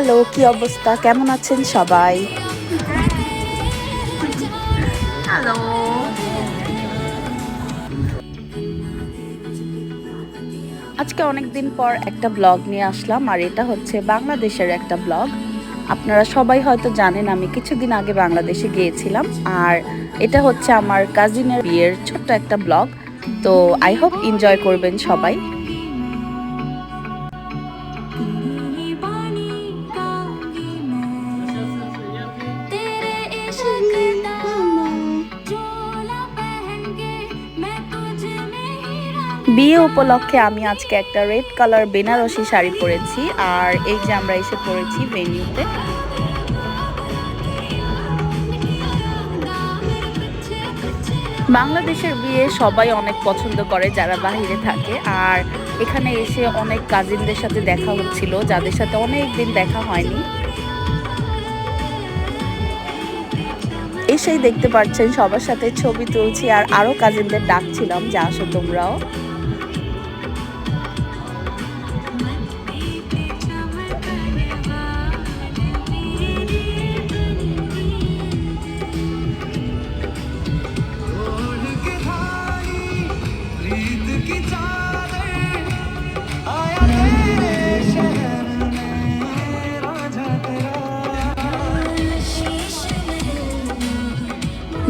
Hello কি অবস্থা? কেমন আছেন সবাই? হ্যালো। আজকে অনেক দিন পর একটা ব্লগ নিয়ে আসলাম আর এটা হচ্ছে বাংলাদেশের একটা ব্লগ। আপনারা সবাই হয়তো জানেন আমি কিছুদিন আগে বাংলাদেশে গিয়েছিলাম আর এটা হচ্ছে আমার কাজিনের বিয়ের ছোট্ট একটা ব্লগ। তো আই হোপ এনজয় করবেন সবাই। বিয়ে উপলক্ষে আমি আজকে একটা রেড কালার বেনারসি শাড়ি পরেছি, আর এই যে আমরা এসে পড়েছি ভেনিউতে বাংলাদেশের বিয়ে সবাই অনেক পছন্দ করে, যারা বাহিরে থাকে। আর এখানে এসে অনেক কাজিনদের সাথে দেখা হচ্ছিল, যাদের সাথে অনেক দিন দেখা হয়নি। এসেই দেখতে পাচ্ছেন সবার সাথে ছবি তুলছি, আর আরও কাজিনদের ডাকছিলাম, যে আসো তোমরাও।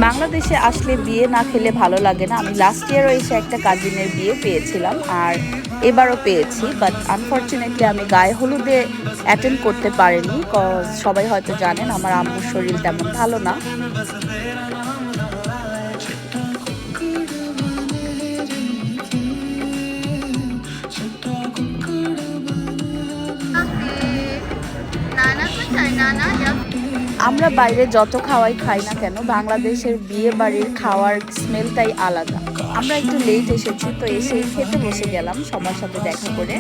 বাংলাদেশে আসলে বিয়ে না খেলে ভালো লাগে না। আমি লাস্ট ইয়ারও এসে একটা কাজিনের বিয়ে পেয়েছিলাম আর এবারও পেয়েছি বাট আনফর্চুনেটলি আমি গায়ে হলুদে অ্যাটেন্ড করতে পারিনি সবাই হয়তো জানেন আমার আম্মুর শরীর তেমন ভালো না। আমরা বাইরে যত খাওয়াই খাই না কেন, বাংলাদেশের বিয়ে বাড়ির খাওয়ার স্মেলটাই আলাদা। আমরা একটু লেট এসেছি, তো এসেই খেতে বসে গেলাম সবার সাথে দেখা করে।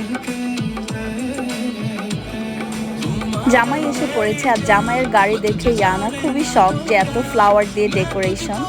জামাই এসে পড়েছে, আর জামাইয়ের গাড়ি দেখে ইয়ানা খুবই শখ যে এত ফ্লাওয়ার দিয়ে ডেকোরেশন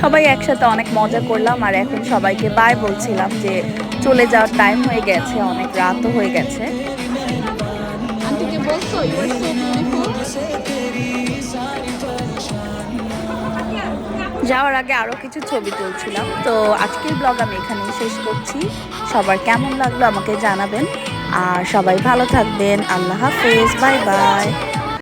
সবাই একসাথে অনেক মজা করলাম আর এখন সবাইকে বাই বলছিলাম যে চলে যাওয়ার টাইম হয়ে গেছে, অনেক রাতও হয়ে গেছে। যাওয়ার আগে আরও কিছু ছবি তুলছিলাম। তো আজকের ব্লগ আমি এখানেই শেষ করছি। সবার কেমন লাগল আমাকে জানাবেন। আর সবাই ভালো থাকবেন। আল্লাহ হাফেজ। Bye bye